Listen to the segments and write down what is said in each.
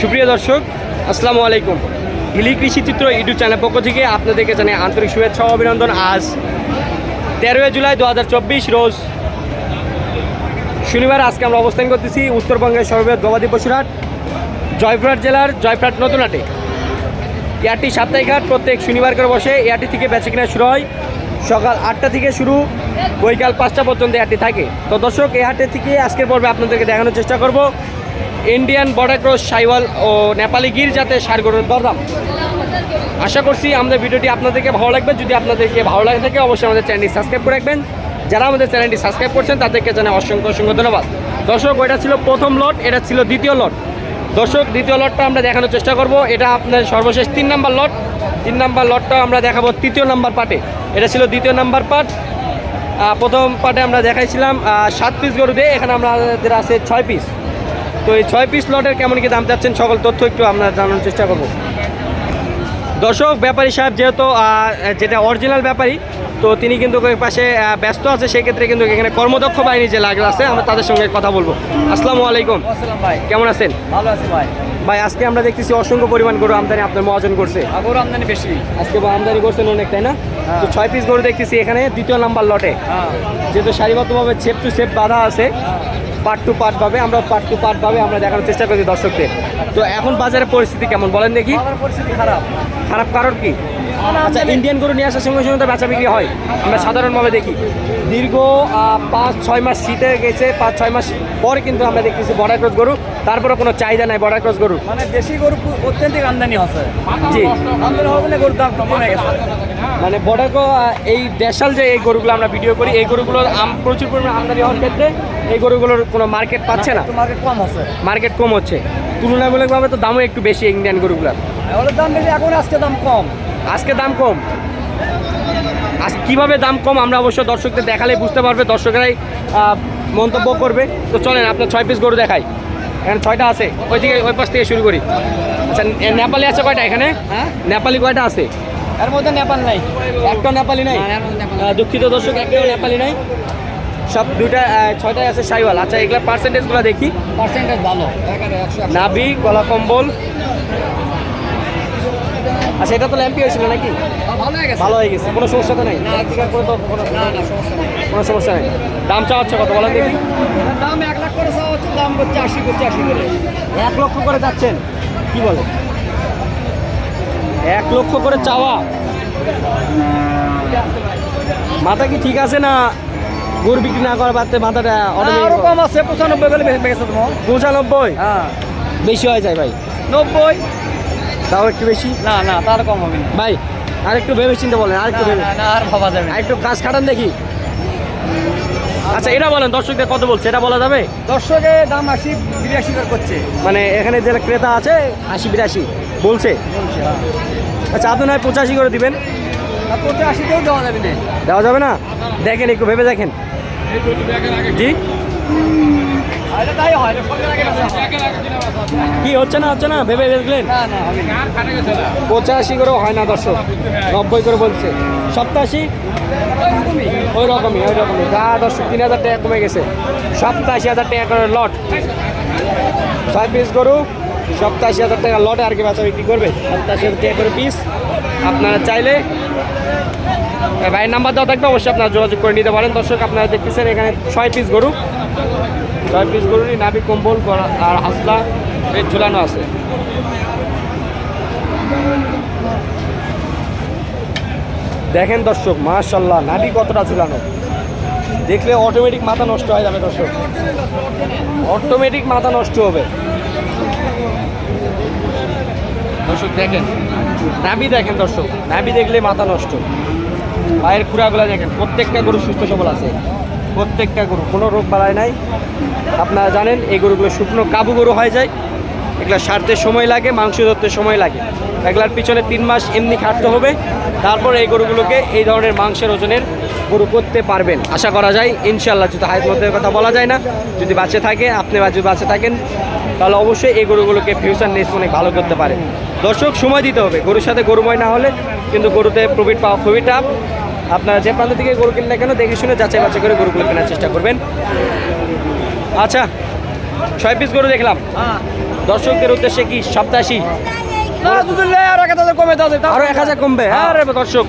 সুপ্রিয় দর্শক, আসসালামু আলাইকুম। হিলি কৃষি চিত্র ইউটিউব চ্যানেল পক্ষ থেকে আপনাদেরকে জানাই আন্তরিক শুভেচ্ছা ও অভিনন্দন। আজ তেরোই জুলাই দু হাজার চব্বিশ রোজ শনিবার আজকে আমরা অবস্থান করতেছি উত্তরবঙ্গের সর্ববৃহৎ গবাদি পশুরহাট জয়পুরহাট জেলার জয়পুরহাট নতুনহাটে এয়ারটি সাপ্তাহিক হাট প্রত্যেক শনিবার করে বসে, এয়ারটি থেকে বেচে কিনা শুরু হয় সকাল আটটা থেকে শুরু, বৈকাল পাঁচটা পর্যন্ত এয়ারটি থাকে। তো দর্শক, এই হাটে থেকে আজকের পর্বে আপনাদেরকে দেখানোর চেষ্টা করব। ইন্ডিয়ান বর্ডার ক্রস সাইওয়াল ও নেপালি গির জাতের সার গরুর দরদাম আশা করছি আমাদের ভিডিওটি আপনাদেরকে ভালো লাগবে। যদি আপনাদেরকে ভালো লাগে থাকে, অবশ্যই আমাদের চ্যানেলটি সাবস্ক্রাইব করে রাখবেন। যারা আমাদের চ্যানেলটি সাবস্ক্রাইব করছেন, তাদেরকে জানাই অসংখ্য অসংখ্য ধন্যবাদ। দর্শক, এটা ছিল প্রথম লট, এটা ছিল দ্বিতীয় লট। দর্শক, দ্বিতীয় লটটা আমরা দেখানোর চেষ্টা করব। এটা আপনার সর্বশেষ তিন নাম্বার লট। তিন নাম্বার লটটা আমরা দেখাবো তৃতীয় নাম্বার পার্টে। এটা ছিল দ্বিতীয় নাম্বার পার্ট। প্রথম পার্টে আমরা দেখাইছিলাম সাত পিস গরু দিয়ে। এখানে আমাদের আছে ছয় পিস তো এই ছয় পিস লটের কেমন কি দাম চাচ্ছেন? সকল তথ্য একটু আমরা জানানোর চেষ্টা করব। দর্শক ব্যাপারী সাহেব যেহেতু যেটা অরিজিনাল ব্যাপারী তো তিনি কিন্তু ওই পাশে ব্যস্ত আছে সেক্ষেত্রে কিন্তু এখানে কর্মদক্ষ বাহিনী যে লাগা আছে আমরা তাদের সঙ্গে কথা বলব। আসসালামু আলাইকুম। ভাই। কেমন আছেন? ভালো আছি ভাই। ভাই আজকে আমরা দেখতেছি অসংখ্য পরিমাণ গরু আমদানি আপনার মহাজন করছে। আগর আমদানি বেশি। আজকে আমদানি করছেন অনেক তাই না? হ্যাঁ। তো ছয় পিস গরু দেখতেছি এখানে দ্বিতীয় নাম্বার লটে হ্যাঁ। যেহেতু সারিবদ্ধভাবে সেপ টু সেপ বাধা আছে পার্ট টু পার্ট পাবে আমরা পার্ট টু পার্ট পাবে আমরা দেখানোর চেষ্টা করছি দর্শকদের। তো এখন বাজারের পরিস্থিতি কেমন? বলেন দেখি। পরিস্থিতি খারাপ। খারাপ কারণ কি? আচ্ছা ইন্ডিয়ান গরু নিয়ে আসার সঙ্গে সঙ্গে তো বেচা বিক্রি হয়। আমরা সাধারণভাবে দেখি। দীর্ঘ পাঁচ ছয় মাস শীতে গেছে পাঁচ ছয় মাস পর কিন্তু আমরা দেখতেছি বর্ডার ক্রস গরু। তারপরে কোনো চাহিদা নাই বর্ডার ক্রস গরু মানে দেশি গরু অত্যন্তিক আমদানি হচ্ছে। জি। আমদানি হবে না গরুর দাম কমে গেছে। মানে বর্ডার এই দেশাল যে এই গরুগুলো আমরা ভিডিও করি এই গরুগুলোর আম প্রচুর পরিমাণে আমদানি হওয়ার ক্ষেত্রে এই গরুগুলোর কোনো মার্কেট পাচ্ছে না। মার্কেট কম হচ্ছে। মার্কেট কম হচ্ছে। তুলনামূলকভাবে তো দামও একটু বেশি ইন্ডিয়ান গরুগুলোর। ওদের দাম বেশি এখন আজকে দাম কম। আজকে দাম কম। আজ কীভাবে দাম কম আমরা অবশ্য দর্শকদের দেখালে বুঝতে পারবে দর্শকেরাই মন্তব্য করবে। তো চলেন আপনার ছয় পিস গরু দেখাই। এখানে ছয়টা আছে। ওই থেকে ওই পাশ থেকে শুরু করি। আচ্ছা নেপালি আছে কয়টা এখানে? হ্যাঁ? নেপালি কয়টা আছে? এর মধ্যে নেপাল নাই। একটা নেপালি নাই? দুঃখিত দর্শক একটাও নেপালি নাই। সব দুইটা আহ, ছয়টাই আছে সাইওয়াল। আচ্ছা এগুলো পার্সেন্টেজগুলো দেখি। পার্সেন্টেজ ভালো। নাভি গলা কম্বল আচ্ছা এটা তো ল্যাম্পি হয়েছিল নাকি? ভালো হয়ে গেছে। ভালো হয়ে গেছে কোনো সমস্যা তো নেই? কোনো সমস্যা নেই। দাম চা হচ্ছে কত বলেন দেখি। দাম এক লাখ করে চাওয়া হচ্ছে দাম করছে আশি করছে আশি করে। এক লক্ষ করে যাচ্ছেন কি বলে এক লক্ষ করে চাওয়া? মাথা কি ঠিক আছে না গরু বিক্রি না করার বাদতে মাথাটা কম আছে পঁচানব্বই গেলে পঁচানব্বই? হ্যাঁ। বেশি হয়ে যায় ভাই। নব্বই? তাও একটু বেশি? না না তার কম হবে না। ভাই আর একটু ভেবে চিন্তে বলেন আর একটু না, ভেবে না, আর ভাবা যাবে। আর একটু কাজ খাটান দেখি। আচ্ছা এটা বলেন দর্শকদের কত বলছে? এটা বলা যাবে? দর্শকের দাম আশি বিরাশি করে করছে। মানে এখানে যে ক্রেতা আছে আশি বিরাশি বলছে। হ্যাঁ। আচ্ছা আপনি নয় পঁচাশি করে দিবেন? আশিতেও দেওয়া যাবে না। দেওয়া যাবে না? দেখেন একটু ভেবে দেখেন। জি? কি হচ্ছে না হচ্ছে না? ভেবে দেখলেন? পঁচাশি করেও হয় না, দর্শক। নব্বই করে বলছে। সপ্তাশি? ওই রকমই ওই রকমই। যা, দর্শক, তিন হাজার টাকা কমে গেছে। সপ্তাশি হাজার টাকা করে লট। ছয় পিস গরু, সপ্তাশি হাজার টাকা লটে আর কি বাচ্চা বিক্রি করবে? সপ্তাশি হাজার টাকা করে পিস আপনারা চাইলে ভাইয়ের নাম্বার দেওয়া থাকবে অবশ্যই আপনারা যোগাযোগ করে নিতে পারেন। দর্শক, আপনারা দেখতেছেন এখানে ছয় পিস গরু। ছয় পিস গরুরই নাবি কম্বল আর হাসলা এর ঝুলানো আছে। দেখেন দর্শক মাশাল্লাহ নাবি কতটা ঝুলানো। দেখলে অটোমেটিক মাথা নষ্ট হয়ে যাবে দর্শক। অটোমেটিক মাথা নষ্ট হবে। দর্শক, দেখেন নাবি দেখেন দর্শক নাবি দেখলে মাথা নষ্ট। পায়ের খুঁড়াগুলো দেখেন, প্রত্যেকটা গরু সুস্থ সবল আছে। প্রত্যেকটা গরু, কোনো রোগ বাড়ায় নাই। আপনারা জানেন, এই গরুগুলো শুকনো কাবু গরু হয়ে যায়। এগুলো সারতে সময় লাগে, মাংস ধরতে সময় লাগে। এগুলার পিছনে তিন মাস এমনি খাটতে হবে। তারপর এই গরুগুলোকে এই ধরনের মাংসের ওজনের গরু করতে পারবেন। আশা করা যায় ইনশাল্লাহ যদি হাইট মধ্যে কথা বলা যায় না, যদি বাঁচে থাকে, আপনি যদি বাঁচে থাকেন, তাহলে অবশ্যই এই গরুগুলোকে ফিউচার নেক্সট অনেক ভালো করতে পারে দর্শক, সময় দিতে হবে। গরুর সাথে গরুময় না হলে কিন্তু গরুতে প্রফিট পাওয়া খুবই টাফ আপনারা যে প্রান্ত থেকে গরু কিনলে কেন দেখে শুনে যাচাই বাছাই করে গরুগুলো কেনার চেষ্টা করবেন। আচ্ছা ছয় পিস গরু দেখলাম। হ্যাঁ দর্শকদের উদ্দেশ্যে কি দুধ লে এক হাজার কমে দাও আরও এক হাজার কমবে? হ্যাঁ দর্শক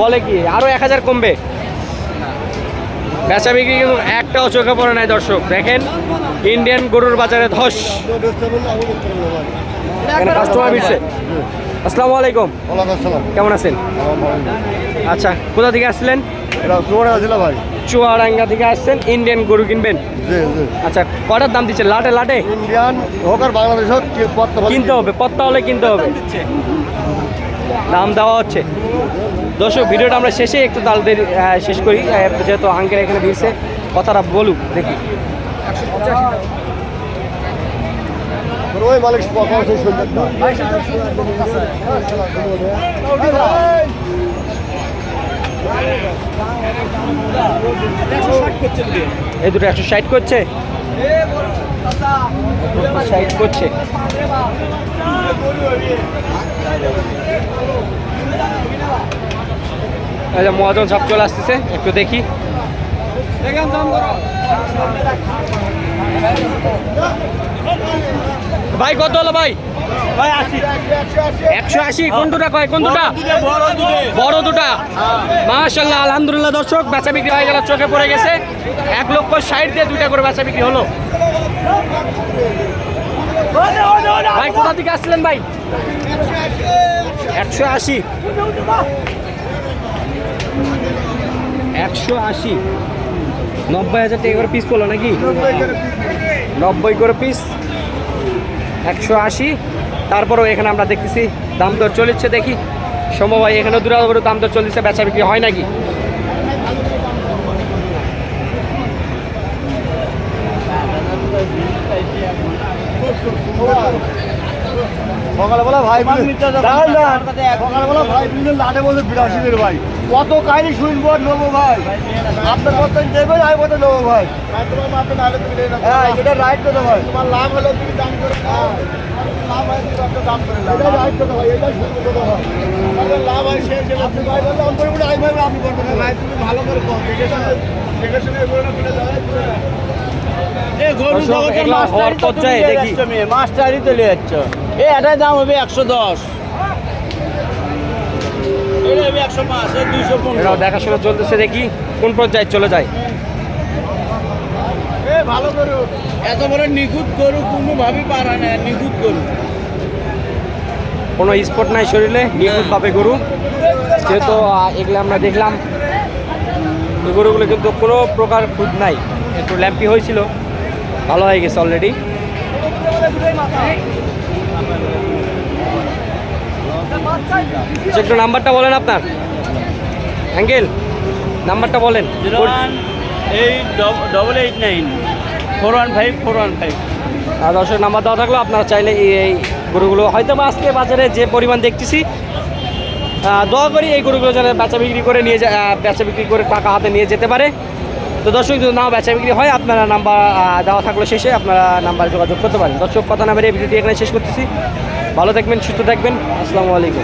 বলে কি আরও এক হাজার কমবে। বেচা বিক্রি কিন্তু একটাও চোখে পড়ে নাই দর্শক। দেখেন ইন্ডিয়ান গরুর বাজারে ধস। কাস্টমার আসসালামু আলাইকুম। কেমন আছেন? আচ্ছা কোথা থেকে আসছিলেন? ভাই। চুয়াডাঙ্গা থেকে আসছেন ইন্ডিয়ান গরু কিনবেন? জি জি। আচ্ছা কটার দাম দিচ্ছে লাটে লাটে? ইন্ডিয়ান হোক আর বাংলাদেশ হোক কিনতে হবে পত্তা হলে কিনতে হবে। দাম দেওয়া হচ্ছে। দর্শক ভিডিওটা আমরা শেষে একটু তালদের শেষ করি। যেহেতু আঙ্কেল এখানে দিয়েছে কথাটা বলুক দেখি। মালিক কথা সেই সুন্দর না এই দুটো একশো ষাট করছে। ষাট করছে। যে মহাজন সব চলে আসতেছে, একটু দেখি। ভাই, কত হলো ভাই? একশো আশি, কোন দুটা কয়? কোন দুটা? বড় দুটা। মাশাল্লাহ আলহামদুলিল্লাহ দর্শক, বেচা বিক্রি হয়ে গেল, চোখে পড়ে গেছে। এক লক্ষ ষাট দিয়ে দুইটা করে বেচা বিক্রি থেকে আসছিলেন ভাই? একশো আশি। একশো আশি। নব্বই হাজার টাকা পিস পড়ল নাকি? নব্বই করে পিস একশো আশি। তারপরেও এখানে আমরা দেখতেছি দাম দর চলেছে দেখি। সম্ভব হয় এখানে দূরা করে দাম দর চলছে বেচা বিক্রি হয় নাকি? সকালবেলা ভাই দাঁড়ান সকালবেলা ভাই বিভিন্ন লাটে বলছে বিরাশি ভাই। কত কাহিনি শুনব নেব ভাই? আপনার মতো দেবেন আমি মতো নেব ভাই। হ্যাঁ এটা রাইট কথা ভাই। তোমার লাভ হলে তুমি দাম করে লাভ হয় দাম করে এটা রাইট কথা ভাই এটা শুনব কথা ভাই। লাভ হয় সে আপনি ভাই বললে অন্তর করে আই ভাই আপনি বলবেন। ভাই তুমি ভালো করে কম দেখে শুনে দেখে শুনে এগুলো না কিনে যাবে এ গরু জগতের এগুলো মাস্টারই তো তুমি। মাস্টারই যাচ্ছ। এ এটার দাম হবে একশো দশ। দেখাশোনা চলতেছে দেখি কোন পর্যায়ে চলে যায়। ভালো এত বড় নিখুঁত গরু কোনোভাবেই পারা না নিখুঁত গরু। কোনো স্পট নাই শরীরে নিখুঁত পাবে গরু। যেহেতু এগুলো আমরা দেখলাম গরুগুলো কিন্তু কোনো প্রকার খুদ নাই। একটু ল্যাম্পি হয়েছিল ভালো হয়ে গেছে অলরেডি একটু নাম্বারটা বলেন আপনার। অ্যাঙ্গেল নাম্বারটা বলেন। Zero one eight double eight nine. Four one five four one five. আর দর্শক নাম্বার দেওয়া থাকল আপনারা চাইলে এই এই গরুগুলো হয়তো বা আজকে বাজারে যে পরিমাণ দেখতেছি দোয়া করি এই গরুগুলো যেন বেচা বিক্রি করে নিয়ে যা- বেচা বিক্রি করে টাকা হাতে নিয়ে যেতে পারে। তো দর্শক যদি না বেচা বিক্রি হয় আপনারা নাম্বার দেওয়া থাকল শেষে আপনারা নাম্বার যোগাযোগ করতে পারেন। দর্শক কথা নাম্বারে এই ভিডিওটি এখানে শেষ করতেছি। ভালো থাকবেন সুস্থ থাকবেন। আসসালামু আলাইকুম।